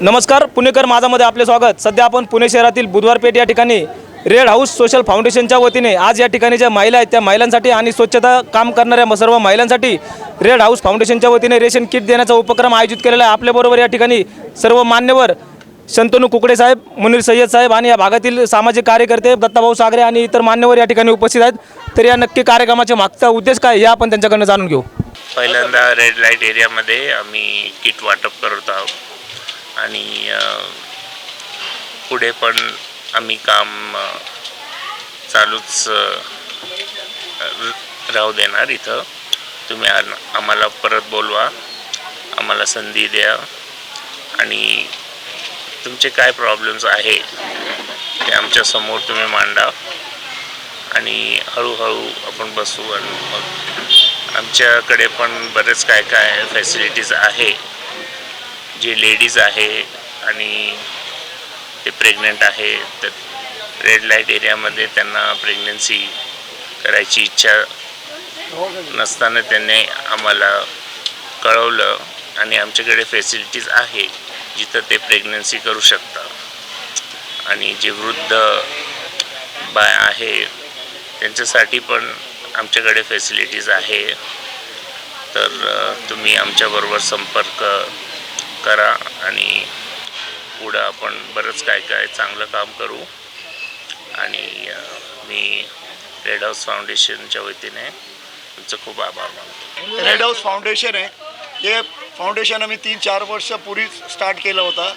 नमस्कार पुणेकर माझामध्ये आपले स्वागत. सध्या आपण पुणे शहरातील बुधवार पेठ या ठिकाणी रेड हाऊस सोशल फाउंडेशनच्या वतीने आज या ठिकाणी ज्या महिला आहेत त्या महिलांसाठी आणि स्वच्छता काम करणाऱ्या सर्व महिलांसाठी रेड हाऊस फाउंडेशनच्या वतीने रेशन किट देण्याचा उपक्रम आयोजित केलेला आहे. आपल्याबरोबर या ठिकाणी सर्व मान्यवर शंतनू कुकडे साहेब मुनीर सय्यद साहेब आणि या भागातील सामाजिक कार्यकर्ते दत्ताभाऊ सागरे आणि इतर मान्यवर या ठिकाणी उपस्थित आहेत. तर या नक्की कार्यक्रमाच्या मागचा उद्देश काय हे आपण त्यांच्याकडनं जाणून घेऊ. पहिल्यांदा रेड लाइट एरियामध्ये आम्ही किट वाटप करत आहोत. आणि पुढे पण आम्ही काम चालूच राहू देणार इथं. तुम्ही आन- आम्हाला परत बोलवा. आम्हाला संधी द्या. आणि तुमचे काय प्रॉब्लेम्स आहे ते आमच्यासमोर तुम्ही मांडा. आणि हळूहळू आपण बसू आणि मग आमच्याकडे पण बरेच काय काय फॅसिलिटीज आहे. जे लेडीज आहे आणि ते प्रेग्नंट आहे तर रेड लाइट एरियामध्ये त्यांना प्रेग्नन्सी करायची इच्छा नसताना त्यांनी आम्हाला कळवलं आणि आमच्याकडे फॅसिलिटीज आहे जिथं ते प्रेग्नन्सी करू शकतात. आणि जे वृद्ध बाय आहे त्यांच्यासाठी पण आमच्याकडे फॅसिलिटीज आहे. तर तुम्ही आमच्याबरोबर संपर्क करा आणि पुढं आपण बरंच काय काय चांगलं काम करू. आणि मी रेड हाऊस फाउंडेशनच्या वतीने तुमचं खूप आभार मानतो. रेड हाऊस फाउंडेशन आहे. हे फाउंडेशन आम्ही तीन चार वर्षापूर्वी स्टार्ट केलं होतं.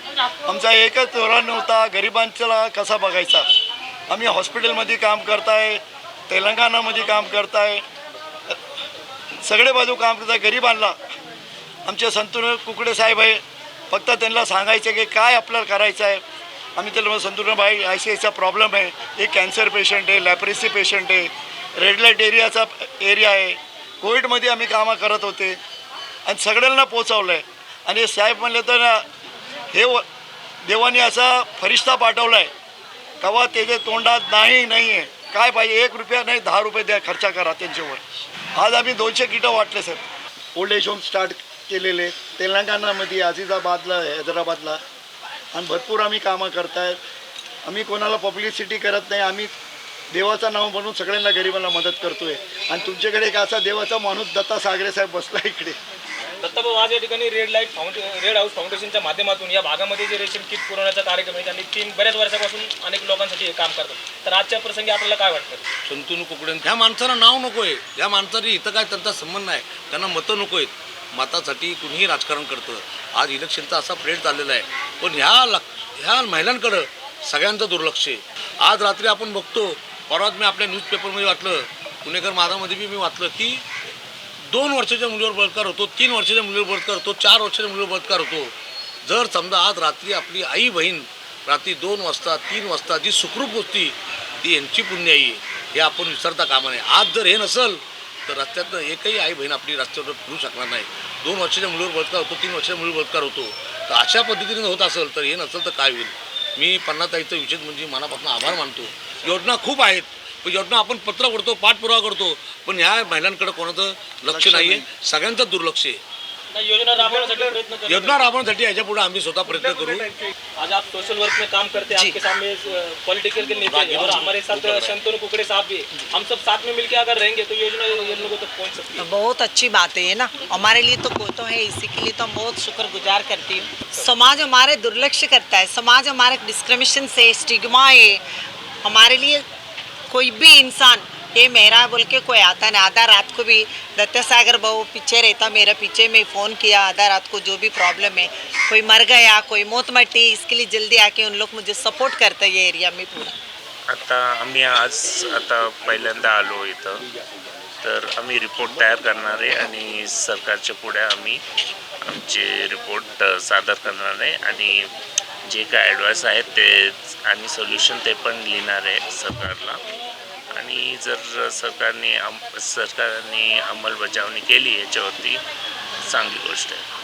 आमचा एकच धोरण होता गरिबांचा कसा बघायचा? आम्ही हॉस्पिटलमध्ये काम करताय तेलंगणामध्ये काम करताय सगळे बाजू काम करताय गरिबांना. आमचे संतूर कुकडे साहेब आहे फक्त त्यांना सांगायचं की काय आपल्याला करायचं आहे. आम्ही त्याला संतूर्ण बाई आय सी आयचा प्रॉब्लेम आहे. एक कॅन्सर पेशंट आहे लॅपरेसी पेशंट आहे. रेड लाइट एरियाचा एरिया आहे. कोविडमध्ये आम्ही कामं करत होते. आणि सगळ्यांना पोचवलं आहे आणि साहेब म्हणले तर हे व देवाने असा फरिश्ता पाठवला आहे तेव्हा त्याच्या तोंडात नाही नाही आहे काय पाहिजे? एक रुपया नाही दहा रुपये द्या खर्च करा त्यांच्यावर. आज आम्ही दोनशे किटं वाटले साहेब. ओल्ड एज होम स्टार्ट केलेले तेलंगणामध्ये अझिजाबादला हैदराबादला. आणि भरपूर आम्ही कामं करतायत. आम्ही कोणाला पब्लिसिटी करत नाही. आम्ही देवाचं नाव म्हणून सगळ्यांना गरिबांना मदत करतोय. आणि तुमच्याकडे एक असा देवाचा माणूस दत्ता सागरे साहेब बसला इकडे. दत्ताभाऊ आज या ठिकाणी red light foundation red house फाउंडेशनच्या माध्यमातून या भागामध्ये जे रेशन किट पुरवण्याचा कार्यक्रम आहे त्यांनी तीन बऱ्याच वर्षापासून अनेक लोकांसाठी हे काम करतात. तर आजच्या प्रसंगी आपल्याला काय वाटतं? शंतनू कुकडे ह्या माणसाला नाव नको आहे ह्या माणसाची इथं काय त्यांचा संबंध नाही. त्यांना मतं नको आहेत मतासाठी कुणीही राजकारण करतं. आज इलेक्शनचा असा प्रेड चाललेला आहे. पण ह्या लक ह्या महिलांकडं सगळ्यांचं दुर्लक्ष आहे. आज रात्री आपण बघतो परवाच मी आपल्या न्यूजपेपरमध्ये वाचलं पुणेकर माझामध्ये बी मी वाचलं की दोन वर्षाच्या मुलीवर बलात्कार होतो तीन वर्षाच्या मुलीवर बलात्कार होतो चार वर्षाच्या मुलीवर बलात्कार होतो. जर समजा आज रात्री आपली आई बहीण रात्री दोन वाजता तीन वाजता जी सुखरूप होती ती यांची पुण्याई आहे. हे आपण विसरता कामा नये. आज जर हे नसेल तर रस्त्यातनं एकही आई बहीण आपली रस्त्यावर फिरू शकणार नाही. दोन वर्षाच्या मुलीवर बलात्कार होतो तीन वर्षाच्या मुलीवर बलात्कार होतो. तर अशा पद्धतीने होत असेल तर हे नसेल तर काय होईल? मी पन्नाताईचं विशेष म्हणजे मनापासून आभार मानतो. योजना खूप आहेत पण योजना आपण पत्र करतो पाठपुरावा करतो पण ह्या महिलांकडे कोणाचं लक्ष नाही. आहे सगळ्यांचं दुर्लक्ष आहे. योजना राबवण्यासाठी प्रयत्न करतो योजना राबवण्यासाठी याच्या पुढे आम्ही स्वतः प्रयत्न करू. आज आप सोशल वर्क में काम करते हैं आपके सामने पॉलिटिकल के नेता और हमारे साथ शंतनु कुकड़े साहब भी हम सब साथ में मिलकर अगर रहेंगे तो योजना ये लोगों तक पहुँच सकती है। बहुत अच्छी बात है ये ना। हमारे लिए तो कोतो है इसी के लिए तो हम बहुत शुक्रगुजार करती हूँ। समाज हमारे दुर्लक्ष्य करता है समाज हमारे डिस्क्रिमिनेशन से स्टिग्मा है। हमारे लिए कोई भी इंसान ये मेरा बोल के कोई आता नहीं। आधा रात को भी दत्ता सागर बहू पीछे रहता, मेरा पीछे में फ़ोन किया, आधा रात को जो भी प्रॉब्लम है, कोई मर गया, कोई मौत मटी इसके लिए जल्दी आके उन लोग मुझे सपोर्ट करते हैं ये एरिया में पूरा। आता आम्ही आज, आता पहिल्यांदा आलो इथं. तर रिपोर्ट तयार करणार आहे आणि सरकारच्या पुढे आम्ही आमचे रिपोर्ट सादर करणार आहे. जे काय ॲडवाईस आहेत ते आणि सोल्युशन ते पण लिहिणार सरकारला. आणि जर सरकारने अम सरकारने अंमलबजावणी केली याच्यावरती चांगली गोष्ट आहे.